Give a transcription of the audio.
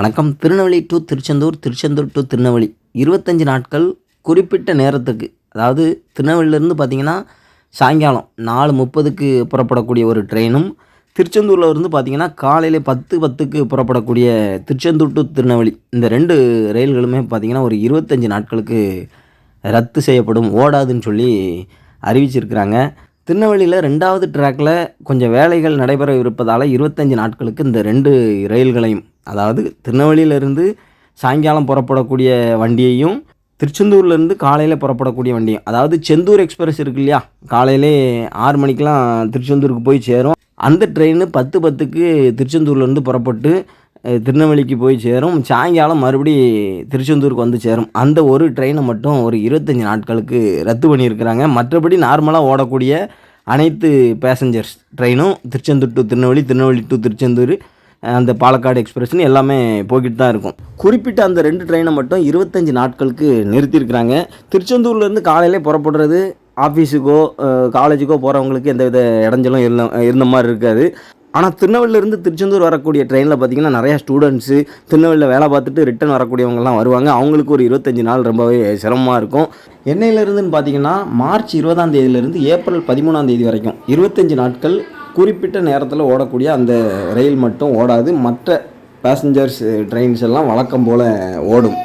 வணக்கம். Tirunelveli to Tiruchendur Tiruchendur to Tirunelveli. இருபத்தஞ்சி நாட்கள் குறிப்பிட்ட நேரத்துக்கு அதாவது திருநெல்வேலியிலேருந்து பார்த்தீங்கன்னா சாயங்காலம் நாலு முப்பதுக்கு புறப்படக்கூடிய ஒரு ட்ரெயினும் திருச்செந்தூரில் இருந்து பார்த்தீங்கன்னா காலையில் பத்து பத்துக்கு புறப்படக்கூடிய திருச்செந்தூர் டு திருநெல்வேலி. இந்த ரெண்டு ரயில்களுமே பார்த்தீங்கன்னா ஒரு இருபத்தஞ்சி நாட்களுக்கு ரத்து செய்யப்படும் ஓடாதுன்னு சொல்லி அறிவிச்சிருக்கிறாங்க. திருநெல்வேலியில் ரெண்டாவது ட்ராக்கில் கொஞ்சம் வேலைகள் நடைபெற இருப்பதால் இருபத்தஞ்சி நாட்களுக்கு இந்த ரெண்டு ரயில்களையும் அதாவது திருநெல்வேலியிலேருந்து சாயங்காலம் புறப்படக்கூடிய வண்டியையும் திருச்செந்தூர்லேருந்து காலையில் புறப்படக்கூடிய வண்டியும். அதாவது செந்தூர் எக்ஸ்பிரஸ் இருக்கு இல்லையா? காலையிலே ஆறு மணிக்கெலாம் திருச்செந்தூருக்கு போய் சேரும். அந்த ட்ரெயின் பத்து பத்துக்கு திருச்செந்தூர்லேருந்து புறப்பட்டு திருநெல்வேலிக்கு போய் சேரும். சாயங்காலம் மறுபடி திருச்செந்தூருக்கு வந்து சேரும். அந்த ஒரு ட்ரெயினை மட்டும் ஒரு இருபத்தஞ்சி நாட்களுக்கு ரத்து பண்ணியிருக்கிறாங்க. மற்றபடி நார்மலாக ஓடக்கூடிய அனைத்து பேசஞ்சர்ஸ் ட்ரெயினும் திருச்செந்தூர் டு திருநெல்வேலி திருநெல்வேலி டு திருச்செந்தூர் அந்த பாலக்காடு எக்ஸ்பிரஸ்னு எல்லாமே போய்கிட்டு தான் இருக்கும் குறிப்பிட்ட அந்த ரெண்டு ட்ரெயினை மட்டும் இருபத்தஞ்சி நாட்களுக்கு நிறுத்தியிருக்கிறாங்க. திருச்செந்தூர்லேருந்து காலையிலே புறப்படுறது ஆஃபீஸுக்கோ காலேஜுக்கோ போகிறவங்களுக்கு எந்த வித இடைஞ்சலும் இருந்த இருந்த மாதிரி இருக்காது. ஆனால் திருநெல்வேலியிலேருந்து திருச்செந்தூர் வரக்கூடிய ட்ரெயினில் பார்த்தீங்கன்னா நிறையா ஸ்டூடெண்ட்ஸு திருநெல்வேலியில் வேலை பார்த்துட்டு ரிட்டன் வரக்கூடியவங்கலாம் வருவாங்க. அவங்களுக்கு ஒரு இருபத்தஞ்சி நாள் ரொம்பவே சிரமமாக இருக்கும். என்னையிலேருந்துன்னு பார்த்தீங்கன்னா மார்ச் இருபதாம் தேதியிலேருந்து ஏப்ரல் பதிமூணாம் தேதி வரைக்கும் இருபத்தஞ்சி நாட்கள் குறிப்பிட்ட நேரத்தில் ஓடக்கூடிய அந்த ரயில் மட்டும் ஓடாது. மற்ற பேசஞ்சர்ஸ் ட்ரெயின்ஸ் எல்லாம் வழக்கம் போல் ஓடும்.